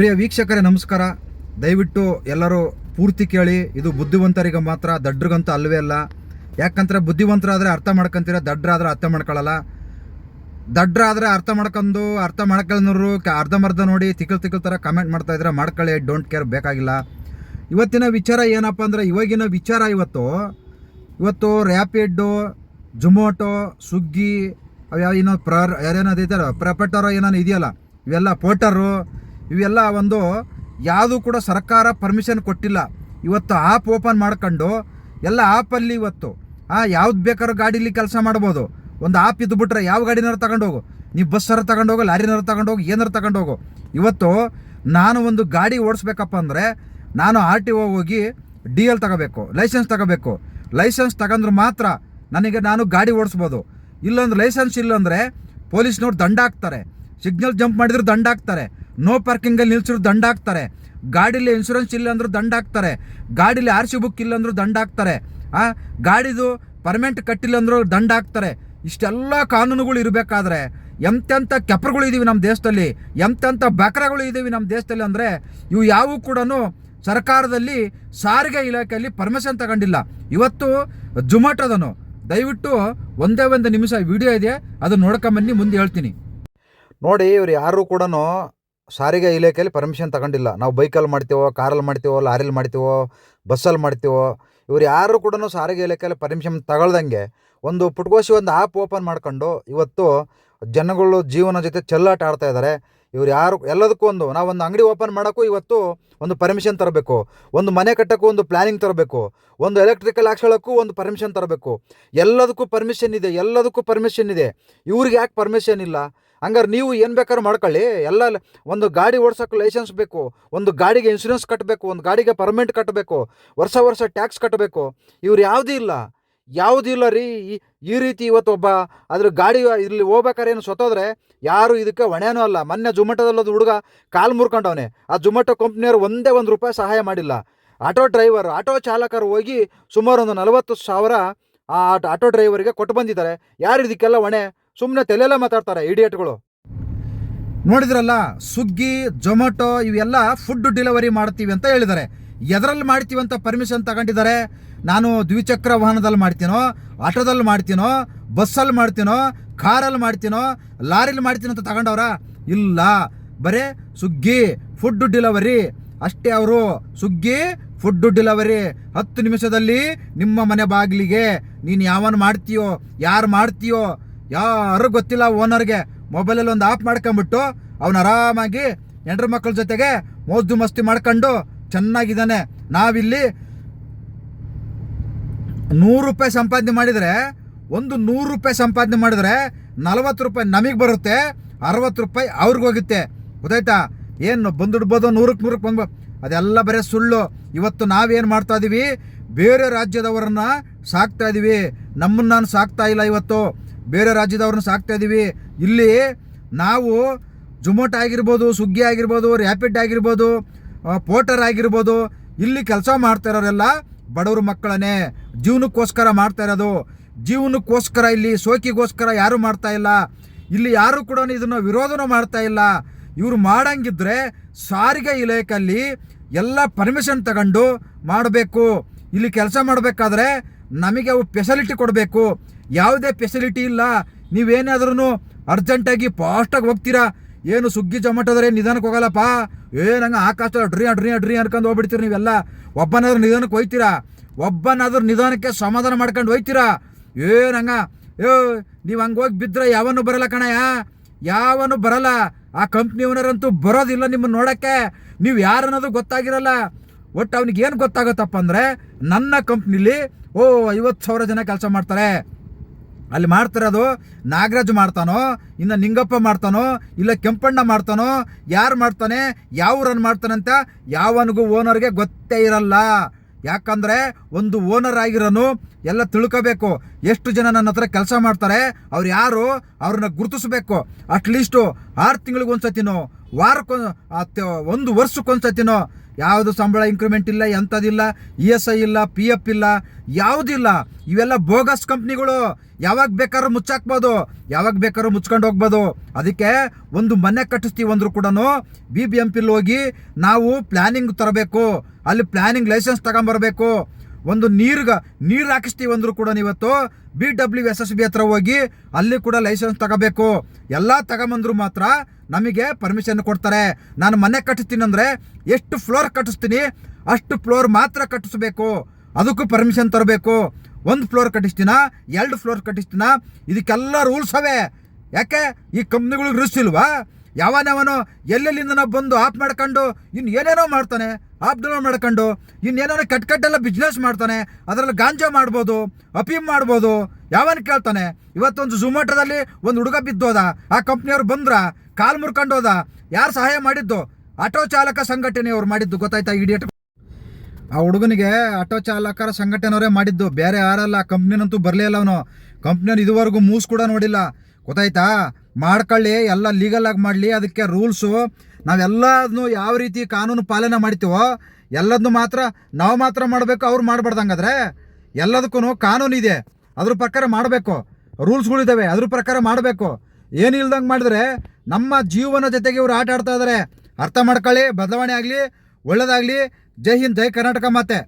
ಪ್ರಿಯ ವೀಕ್ಷಕರೇ, ನಮಸ್ಕಾರ. ದಯವಿಟ್ಟು ಎಲ್ಲರೂ ಪೂರ್ತಿ ಕೇಳಿ, ಇದು ಬುದ್ಧಿವಂತರಿಗೆ ಮಾತ್ರ, ದಡ್ರಿಗಂತೂ ಅಲ್ಲವೇ ಅಲ್ಲ. ಯಾಕಂದ್ರೆ ಬುದ್ಧಿವಂತರಾದರೆ ಅರ್ಥ ಮಾಡ್ಕೊಂತೀರ, ದಡ್ರಾದರೆ ಅರ್ಥ ಮಾಡ್ಕೊಳ್ಳಲ್ಲ ದಡ್ರಾದರೆ ಅರ್ಥ ಮಾಡ್ಕೊಂಡು, ಅರ್ಥ ಮಾಡ್ಕೊಳ್ಳೋರು ಅರ್ಧಮರ್ಧ ನೋಡಿ ತಿಕ್ಕಲ್ ತಿಕ್ಕಲ್ ಥರ ಕಮೆಂಟ್ ಮಾಡ್ತಾ ಇದ್ರೆ ಮಾಡ್ಕೊಳ್ಳಿ ಡೋಂಟ್ ಕೇರ್ ಬೇಕಾಗಿಲ್ಲ. ಇವತ್ತಿನ ವಿಚಾರ ಏನಪ್ಪ ಅಂದರೆ, ಇವಾಗಿನ ವಿಚಾರ ಇವತ್ತು ಇವತ್ತು ರ್ಯಾಪಿಡ್ಡು ಜೊಮೊಟೊ ಸ್ವಿಗ್ಗಿ ಅವ್ಯಾವ ಏನೋ ಪ್ರ ಯಾರೇನೋ ಇದ್ದಾರೆ? ಪ್ರಪೆಟರೋ ಏನೋ ಇದೆಯಲ್ಲ, ಇವೆಲ್ಲ ಪೋಟರು ಇವೆಲ್ಲ ಒಂದು ಯಾವುದು ಕೂಡ ಸರ್ಕಾರ ಪರ್ಮಿಷನ್ ಕೊಟ್ಟಿಲ್ಲ. ಇವತ್ತು ಆ್ಯಪ್ ಓಪನ್ ಮಾಡ್ಕೊಂಡು ಎಲ್ಲ ಆ್ಯಪಲ್ಲಿ ಇವತ್ತು, ಆ, ಯಾವ್ದು ಬೇಕಾದ್ರೂ ಗಾಡೀಲಿ ಕೆಲಸ ಮಾಡ್ಬೋದು. ಒಂದು ಆ್ಯಪ್ ಇದ್ದು ಬಿಟ್ರೆ ಯಾವ ಗಾಡಿನಾರು ತಗೊಂಡೋಗು ನೀವು ಬಸ್ಸಾರು ತಗೊಂಡೋಗು ಲಾರಿನಾರು ತಗೊಂಡೋಗು ಏನಾರು ತಗೊಂಡೋಗು ಇವತ್ತು ನಾನು ಒಂದು ಗಾಡಿ ಓಡಿಸ್ಬೇಕಪ್ಪ ಅಂದರೆ ನಾನು ಆರ್ ಟಿ ಒ ಹೋಗಿ ಡಿ ಎಲ್ ತಗೋಬೇಕು ಲೈಸೆನ್ಸ್ ತಗೋಬೇಕು. ಲೈಸೆನ್ಸ್ ತಗೊಂಡ್ರೆ ಮಾತ್ರ ನನಗೆ ನಾನು ಗಾಡಿ ಓಡಿಸ್ಬೋದು. ಇಲ್ಲೊಂದು ಲೈಸೆನ್ಸ್ ಇಲ್ಲಾಂದರೆ ಪೊಲೀಸ್ನವ್ರು ದಂಡ ಹಾಕ್ತಾರೆ. ಸಿಗ್ನಲ್ ಜಂಪ್ ಮಾಡಿದ್ರೆ ದಂಡ ಹಾಕ್ತಾರೆ. ನೋ ಪಾರ್ಕಿಂಗಲ್ಲಿ ನಿಲ್ಸಿದ್ರು ದಂಡ ಹಾಕ್ತಾರೆ. ಗಾಡೀಲಿ ಇನ್ಶೂರೆನ್ಸ್ ಇಲ್ಲ ಅಂದ್ರೂ ದಂಡ ಹಾಕ್ತಾರೆ. ಗಾಡೀಲಿ ಆರ್ ಸಿ ಬುಕ್ ಇಲ್ಲ ಅಂದ್ರೂ ದಂಡ ಹಾಕ್ತಾರೆ. ಆ, ಗಾಡಿದು ಪರ್ಮೆಂಟ್ ಕಟ್ಟಿಲ್ಲ ಅಂದ್ರೂ ದಂಡ ಹಾಕ್ತಾರೆ. ಇಷ್ಟೆಲ್ಲ ಕಾನೂನುಗಳು ಇರಬೇಕಾದ್ರೆ ಎಂತೆಂಥ ಕೆಪರ್ಗಳು ಇದ್ದೀವಿ ನಮ್ಮ ದೇಶದಲ್ಲಿ ಎಂತೆಂಥ ಬಕರಗಳು ಇದ್ದೀವಿ ನಮ್ಮ ದೇಶದಲ್ಲಿ ಅಂದರೆ, ಇವು ಯಾವೂ ಕೂಡ ಸರ್ಕಾರದಲ್ಲಿ ಸಾರಿಗೆ ಇಲಾಖೆಯಲ್ಲಿ ಪರ್ಮಿಷನ್ ತಗೊಂಡಿಲ್ಲ. ಇವತ್ತು ಜುಮಾಟೋದನು ದಯವಿಟ್ಟು ಒಂದೇ ಒಂದು ನಿಮಿಷ ವಿಡಿಯೋ ಇದೆ ಅದನ್ನ ನೋಡ್ಕೊಂಬನ್ನಿ ಮುಂದೆ ಹೇಳ್ತೀನಿ. ನೋಡಿ, ಇವ್ರು ಯಾರೂ ಕೂಡ ಸಾರಿಗೆ ಇಲಾಖೆಯಲ್ಲಿ ಪರ್ಮಿಷನ್ ತಗೊಂಡಿಲ್ಲ. ನಾವು ಬೈಕಲ್ಲಿ ಮಾಡ್ತೀವೋ, ಕಾರಲ್ಲಿ ಮಾಡ್ತೀವೋ, ಲಾರಿಲಿ ಮಾಡ್ತೀವೋ ಬಸ್ಸಲ್ಲಿ ಮಾಡ್ತೀವೋ, ಇವ್ರು ಯಾರು ಕೂಡ ಸಾರಿಗೆ ಇಲಾಖೆಯಲ್ಲಿ ಪರ್ಮಿಷನ್ ತಗೊಳ್ದಂಗೆ ಒಂದು ಪುಟ್ಕೋಸಿ ಒಂದು ಆ್ಯಪ್ ಓಪನ್ ಮಾಡ್ಕೊಂಡು ಇವತ್ತು ಜನಗಳು ಜೀವನ ಜೊತೆ ಚೆಲ್ಲಾಟ ಆಡ್ತಾ ಇದ್ದಾರೆ. ಇವ್ರು ಯಾರು, ಎಲ್ಲದಕ್ಕೂ ಒಂದು, ನಾವು ಒಂದು ಅಂಗಡಿ ಓಪನ್ ಮಾಡೋಕ್ಕೂ ಇವತ್ತು ಒಂದು ಪರ್ಮಿಷನ್ ತರಬೇಕು. ಒಂದು ಮನೆ ಕಟ್ಟೋಕ್ಕೂ ಒಂದು ಪ್ಲ್ಯಾನಿಂಗ್ ತರಬೇಕು. ಒಂದು ಎಲೆಕ್ಟ್ರಿಕಲ್ ಹಾಕ್ಸೋಳಕ್ಕೂ ಒಂದು ಪರ್ಮಿಷನ್ ತರಬೇಕು. ಎಲ್ಲದಕ್ಕೂ ಪರ್ಮಿಷನ್ ಇದೆ, ಎಲ್ಲದಕ್ಕೂ ಪರ್ಮಿಷನ್ ಇದೆ. ಇವ್ರಿಗೆ ಯಾಕೆ ಪರ್ಮಿಷನ್ ಇಲ್ಲ? ಹಂಗಾರೆ ನೀವು ಏನು ಬೇಕಾದ್ರೂ ಮಾಡ್ಕೊಳ್ಳಿ. ಎಲ್ಲ ಒಂದು ಗಾಡಿ ಓಡಿಸೋಕೆ ಲೈಸೆನ್ಸ್ ಬೇಕು, ಒಂದು ಗಾಡಿಗೆ ಇನ್ಶೂರೆನ್ಸ್ ಕಟ್ಟಬೇಕು ಒಂದು ಗಾಡಿಗೆ ಪರ್ಮೆಂಟ್ ಕಟ್ಟಬೇಕು ವರ್ಷ ವರ್ಷ ಟ್ಯಾಕ್ಸ್ ಕಟ್ಟಬೇಕು ಇವ್ರು ಯಾವುದೂ ಇಲ್ಲ. ಯಾವುದೂ ಇಲ್ಲ ರೀ. ಈ- ರೀತಿ ಇವತ್ತು ಒಬ್ಬ ಅದ್ರ ಗಾಡಿ ಇಲ್ಲಿ ಹೋಗ್ಬೇಕಾದ್ರೆ ಏನು ಸೊತ್ತೋದ್ರೆ ಯಾರು ಇದಕ್ಕೆ ಹೊಣೆನೂ ಅಲ್ಲ. ಮೊನ್ನೆ ಜೊಮ್ಯಾಟೋದಲ್ಲೊಂದು ಹುಡುಗ ಕಾಲು ಮುರ್ಕೊಂಡವನೆ. ಆ ಜೊಮ್ಯಾಟೊ ಕಂಪ್ನಿಯವರು ಒಂದೇ ಒಂದು ರೂಪಾಯಿ ಸಹಾಯ ಮಾಡಿಲ್ಲ. ಆಟೋ ಡ್ರೈವರ್, ಆಟೋ ಚಾಲಕರು ಹೋಗಿ ಸುಮಾರು ಒಂದು ನಲವತ್ತು ಸಾವಿರ ಆ ಆಟೋ ಡ್ರೈವರ್ಗೆ ಕೊಟ್ಟು ಬಂದಿದ್ದಾರೆ. ಯಾರು ಇದಕ್ಕೆಲ್ಲ ಹೊಣೆ? ಸುಮ್ಮನೆ ತಲೆಯಲ್ಲ ಮಾತಾಡ್ತಾರೆ ಇಡಿಯಟ್ಗಳು ನೋಡಿದ್ರಲ್ಲ ಸುಗ್ಗಿ ಜೊಮ್ಯಾಟೊ ಇವೆಲ್ಲ ಫುಡ್ ಡೆಲಿವರಿ ಮಾಡ್ತೀವಿ ಅಂತ ಹೇಳಿದ್ದಾರೆ. ಎದರಲ್ಲಿ ಮಾಡ್ತೀವಿ ಅಂತ ಪರ್ಮಿಷನ್ ತಗೊಂಡಿದ್ದಾರೆ. ನಾನು ದ್ವಿಚಕ್ರ ವಾಹನದಲ್ಲಿ ಮಾಡ್ತೀನೋ, ಆಟೋದಲ್ಲಿ ಮಾಡ್ತೀನೋ, ಬಸ್ಸಲ್ಲಿ ಮಾಡ್ತೀನೋ, ಕಾರಲ್ಲಿ ಮಾಡ್ತೀನೋ, ಲಾರಿಲಿ ಮಾಡ್ತೀನೋ ಅಂತ ತಗೊಂಡವ್ರ? ಇಲ್ಲ. ಬರೇ ಸುಗ್ಗಿ ಫುಡ್ ಡೆಲಿವರಿ ಅಷ್ಟೇ ಅವರು ಸುಗ್ಗಿ ಫುಡ್ ಡೆಲಿವರಿ ಹತ್ತು ನಿಮಿಷದಲ್ಲಿ ನಿಮ್ಮ ಮನೆ ಬಾಗಿಲಿಗೆ ನೀನು ಯಾವನ್ ಮಾಡ್ತೀಯೋ, ಯಾರು ಮಾಡ್ತೀಯೋ ಯಾರು ಗೊತ್ತಿಲ್ಲ ಓನರ್ಗೆ ಮೊಬೈಲಲ್ಲಿ ಒಂದು ಆಪ್ ಮಾಡ್ಕೊಂಬಿಟ್ಟು ಅವನು ಆರಾಮಾಗಿ ಹೆಂಡ್ರ ಮಕ್ಕಳ ಜೊತೆಗೆ ಮೋಜು ಮಸ್ತಿ ಮಾಡ್ಕೊಂಡು ಚೆನ್ನಾಗಿದ್ದಾನೆ. ನಾವಿಲ್ಲಿ ನೂರು ರೂಪಾಯಿ ಸಂಪಾದನೆ ಮಾಡಿದರೆ, ಒಂದು ನೂರು ರೂಪಾಯಿ ಸಂಪಾದನೆ ಮಾಡಿದರೆ ನಲವತ್ತು ರೂಪಾಯಿ ನಮಗೆ ಬರುತ್ತೆ, ಅರವತ್ತು ರೂಪಾಯಿ ಅವ್ರಿಗೆ ಹೋಗುತ್ತೆ. ಗೊತ್ತಾಯ್ತಾ? ಏನು ಬಂದುಡ್ಬೋದು ನೂರಕ್ಕೆ ನೂರಕ್ಕೆ ಬಂದು ಅದೆಲ್ಲ ಬರೀ ಸುಳ್ಳು. ಇವತ್ತು ನಾವೇನು ಮಾಡ್ತಾ ಇದ್ದೀವಿ ಬೇರೆ ರಾಜ್ಯದವರನ್ನ ಸಾಕ್ತಾ ಇದ್ದೀವಿ ನಮ್ಮನ್ನು ನಾನು ಸಾಕ್ತಾ ಇಲ್ಲ ಇವತ್ತು. ಬೇರೆ ರಾಜ್ಯದವ್ರನ್ನ ಸಾಕ್ತಾ ಇದ್ದೀವಿ ಇಲ್ಲಿ ನಾವು ಜೊಮೊಟೊ ಆಗಿರ್ಬೋದು ಸುಗ್ಗಿ ಆಗಿರ್ಬೋದು ರ್ಯಾಪಿಡ್ ಆಗಿರ್ಬೋದು ಪೋಟರ್ ಆಗಿರ್ಬೋದು, ಇಲ್ಲಿ ಕೆಲಸ ಮಾಡ್ತಾ ಇರೋರೆಲ್ಲ ಬಡವ್ರ ಮಕ್ಕಳನ್ನೇ ಜೀವನಕ್ಕೋಸ್ಕರ ಮಾಡ್ತಾ ಇರೋದು. ಜೀವನಕ್ಕೋಸ್ಕರ ಇಲ್ಲಿ ಸೋಕಿಗೋಸ್ಕರ ಯಾರು ಮಾಡ್ತಾ ಇಲ್ಲ. ಇಲ್ಲಿ ಯಾರು ಕೂಡ ಇದನ್ನು ವಿರೋಧನೂ ಮಾಡ್ತಾ ಇಲ್ಲ. ಇವರು ಮಾಡಂಗಿದ್ರೆ ಸಾರಿಗೆ ಇಲಾಖೆಯಲ್ಲಿ ಎಲ್ಲ ಪರ್ಮಿಷನ್ ತಗೊಂಡು ಮಾಡಬೇಕು. ಇಲ್ಲಿ ಕೆಲಸ ಮಾಡಬೇಕಾದ್ರೆ ನಮಗೆ ಅವು ಫೆಸಿಲಿಟಿ ಕೊಡಬೇಕು. ಯಾವುದೇ ಫೆಸಿಲಿಟಿ ಇಲ್ಲ. ನೀವೇನಾದ್ರೂ ಅರ್ಜೆಂಟಾಗಿ ಫಾಸ್ಟಾಗಿ ಹೋಗ್ತೀರಾ? ಏನು ಸುಗ್ಗಿ ಜೊಮಾಟೋದ್ರೆ ನಿಧಾನಕ್ಕೆ ಹೋಗಲ್ಲಪ್ಪ. ಏನಂಗ ಆಕಾಶ ಅಡ್ರಿ ಅಡ್ರಿ ಅಡ್ರಿ ಅನ್ಕೊಂಡು ಹೋಗ್ಬಿಡ್ತೀರಿ ನೀವೆಲ್ಲ. ಒಬ್ಬನಾದ್ರೂ ನಿಧಾನಕ್ಕೆ ಹೋಯ್ತೀರಾ? ಒಬ್ಬನಾದ್ರೂ ನಿಧಾನಕ್ಕೆ ಸಮಾಧಾನ ಮಾಡ್ಕೊಂಡು ಹೋಯ್ತೀರಾ? ಏನಂಗ ಏ, ನೀವು ಹಂಗೆ ಹೋಗಿ ಬಿದ್ದರೆ ಯಾವನು ಬರಲ್ಲ ಕಣಯ್ಯ. ಯಾವನು ಬರಲ್ಲ. ಆ ಕಂಪ್ನಿ ಓನರಂತೂ ಬರೋದಿಲ್ಲ ನಿಮ್ಮನ್ನು ನೋಡೋಕ್ಕೆ. ನೀವು ಯಾರನ್ನೋದು ಗೊತ್ತಾಗಿರಲ್ಲ. ಒಟ್ಟು ಅವ್ನಿಗೆ ಏನು ಗೊತ್ತಾಗುತ್ತಪ್ಪ ಅಂದರೆ, ನನ್ನ ಕಂಪ್ನಿಲಿ ಓ, ಐವತ್ತು ಸಾವಿರ ಜನ ಕೆಲಸ ಮಾಡ್ತಾರೆ. ಅಲ್ಲಿ ಮಾಡ್ತಿರೋದು ನಾಗರಾಜ್ ಮಾಡ್ತಾನೋ? ಇನ್ನು ನಿಂಗಪ್ಪ ಮಾಡ್ತಾನೋ? ಇಲ್ಲ ಕೆಂಪಣ್ಣ ಮಾಡ್ತಾನೋ? ಯಾರು ಮಾಡ್ತಾನೆ? ಯಾವ ರನ್ ಮಾಡ್ತಾನಂತ? ಯಾವನಿಗೂ ಓನರ್ಗೆ ಗೊತ್ತೇ ಇರಲ್ಲ. ಯಾಕಂದ್ರೆ ಒಂದು ಓನರ್ ಆಗಿರೋನು ಎಲ್ಲ ತಿಳ್ಕೋಬೇಕು. ಎಷ್ಟು ಜನ ನನ್ನ ಹತ್ರ ಕೆಲಸ ಮಾಡ್ತಾರೆ, ಅವ್ರು ಯಾರು ಅವ್ರನ್ನ ಗುರುತಿಸ್ಬೇಕು. ಅಟ್ಲೀಸ್ಟು ಆರು ತಿಂಗಳಿಗೆ ಒಂದ್ಸತಿನೋ, ವಾರಕ್ಕೆ ಒಂದು ವರ್ಷಕ್ಕೊಂದ್ಸತಿನೋ ಯಾವುದು ಸಂಬಳ ಇಂಕ್ರಿಮೆಂಟ್ ಇಲ್ಲ, ಎಂಥದಿಲ್ಲ ಇ ಎಸ್ ಐ ಇಲ್ಲ ಪಿ ಎಫ್ ಇಲ್ಲ ಯಾವುದಿಲ್ಲ ಇವೆಲ್ಲ ಬೋಗಸ್ ಕಂಪ್ನಿಗಳು ಯಾವಾಗ ಬೇಕಾದ್ರೂ ಮುಚ್ಚಾಕ್ಬೋದು. ಯಾವಾಗ ಬೇಕಾದ್ರೂ ಮುಚ್ಕೊಂಡು ಹೋಗ್ಬೋದು. ಅದಕ್ಕೆ ಒಂದು ಮನೆ ಕಟ್ಟಿಸ್ತೀವಿ ಅಂದರೂ ಕೂಡ ಬಿ ಬಿ ಎಂ ಪಿಲ್ ಹೋಗಿ ನಾವು ಪ್ಲ್ಯಾನಿಂಗ್ ತರಬೇಕು. ಅಲ್ಲಿ ಪ್ಲಾನಿಂಗ್ ಲೈಸೆನ್ಸ್ ತಗೊಂಬರ್ಬೇಕು. ಒಂದು ನೀರ್ಗ, ನೀರು ಹಾಕಿಸ್ತೀವಿ ಅಂದರೂ ಕೂಡ ಇವತ್ತು B W S S B ಹತ್ರ ಹೋಗಿ ಅಲ್ಲಿ ಕೂಡ ಲೈಸೆನ್ಸ್ ತಗೋಬೇಕು. ಎಲ್ಲ ತಗೊಂಬಂದ್ರು ಮಾತ್ರ ನಮಗೆ ಪರ್ಮಿಷನ್ ಕೊಡ್ತಾರೆ. ನಾನು ಮನೆ ಕಟ್ಟಿಸ್ತೀನಿ ಅಂದರೆ ಎಷ್ಟು ಫ್ಲೋರ್ ಕಟ್ಟಿಸ್ತೀನಿ, ಅಷ್ಟು ಫ್ಲೋರ್ ಮಾತ್ರ ಕಟ್ಟಿಸ್ಬೇಕು. ಅದಕ್ಕೂ ಪರ್ಮಿಷನ್ ತರಬೇಕು. ಒಂದು ಫ್ಲೋರ್ ಕಟ್ಟಿಸ್ತೀನ, ಎರಡು ಫ್ಲೋರ್ ಕಟ್ಟಿಸ್ತೀನ, ಇದಕ್ಕೆಲ್ಲ ರೂಲ್ಸ್ ಅವೆ. ಯಾಕೆ? ಈ ಕಂಪ್ನಿಗಳಿಗೆ ರೂಲ್ಸ್ ಇಲ್ವಾ? ಯಾವನವನು ಎಲ್ಲೆಲ್ಲಿಂದ ಬಂದು ಆಫ್ ಮಾಡ್ಕೊಂಡು ಇನ್ನು ಏನೇನೋ ಮಾಡ್ತಾನೆ. ಆಫ್ ಡೌನ್ ಮಾಡ್ಕೊಂಡು ಇನ್ನೇನೋ ಕಟ್ ಕಟ್ಟೆಲ್ಲ ಬಿಸ್ನೆಸ್ ಮಾಡ್ತಾನೆ, ಅದರಲ್ಲಿ ಗಾಂಜಾ ಮಾಡ್ಬೋದು, ಅಫೀಮ್ ಮಾಡ್ಬೋದು, ಯಾವನ್ ಕೇಳ್ತಾನೆ? ಇವತ್ತೊಂದು ಝುಮೋಟೋದಲ್ಲಿ ಒಂದು ಹುಡುಗ ಬಿದ್ದೋದ, ಆ ಕಂಪ್ನಿಯವ್ರು ಬಂದ್ರ, ಕಾಲ್ ಮುರ್ಕೊಂಡು ಹೋದ ಯಾರು ಸಹಾಯ ಮಾಡಿದ್ದು? ಆಟೋ ಚಾಲಕ ಸಂಘಟನೆಯವ್ರು ಮಾಡಿದ್ದು, ಗೊತ್ತಾಯ್ತಾ ಇಡಿಯಟ್ ಆ ಹುಡುಗನಿಗೆ ಆಟೋ ಚಾಲಕರ ಸಂಘಟನೆಯವರೇ ಮಾಡಿದ್ದು, ಬೇರೆ ಯಾರಲ್ಲ ಕಂಪ್ನಿನಂತೂ ಬರಲೇ ಇಲ್ಲ ಅವನು. ಕಂಪ್ನಿಯವ್ರು ಇದುವರೆಗೂ ಮೂಸ್ ಕೂಡ ನೋಡಿಲ್ಲ. ಗೊತ್ತಾಯ್ತಾ? ಮಾಡ್ಕೊಳ್ಳಿ, ಎಲ್ಲ ಲೀಗಲ್ ಆಗಿ ಮಾಡಲಿ, ಅದಕ್ಕೆ ರೂಲ್ಸು ನಾವೆಲ್ಲದನ್ನು ಯಾವ ರೀತಿ ಕಾನೂನು ಪಾಲನೆ ಮಾಡ್ತೀವೋ ಎಲ್ಲದನ್ನು ಮಾತ್ರ ನಾವು ಮಾತ್ರ ಮಾಡಬೇಕು, ಅವ್ರು ಮಾಡಬಾರ್ದಂಗಾದ್ರೆ ಎಲ್ಲದಕ್ಕೂ ಕಾನೂನು ಇದೆ. ಅದ್ರ ಪ್ರಕಾರ ಮಾಡಬೇಕು. ರೂಲ್ಸ್ಗಳಿದ್ದಾವೆ ಅದ್ರ ಪ್ರಕಾರ ಮಾಡಬೇಕು. ಏನು ಇಲ್ದಂಗೆ ಮಾಡಿದ್ರೆ ನಮ್ಮ ಜೀವನ ಜೊತೆಗೆ ಇವ್ರು ಆಟ ಆಡ್ತಾ ಇದ್ದಾರೆ ಅರ್ಥ ಮಾಡ್ಕೊಳ್ಳಿ, ಬದಲಾವಣೆ ಆಗಲಿ, ಒಳ್ಳೇದಾಗಲಿ. ಜೈ ಹಿಂದ್, ಜೈ ಕರ್ನಾಟಕ ಮಾತೆ.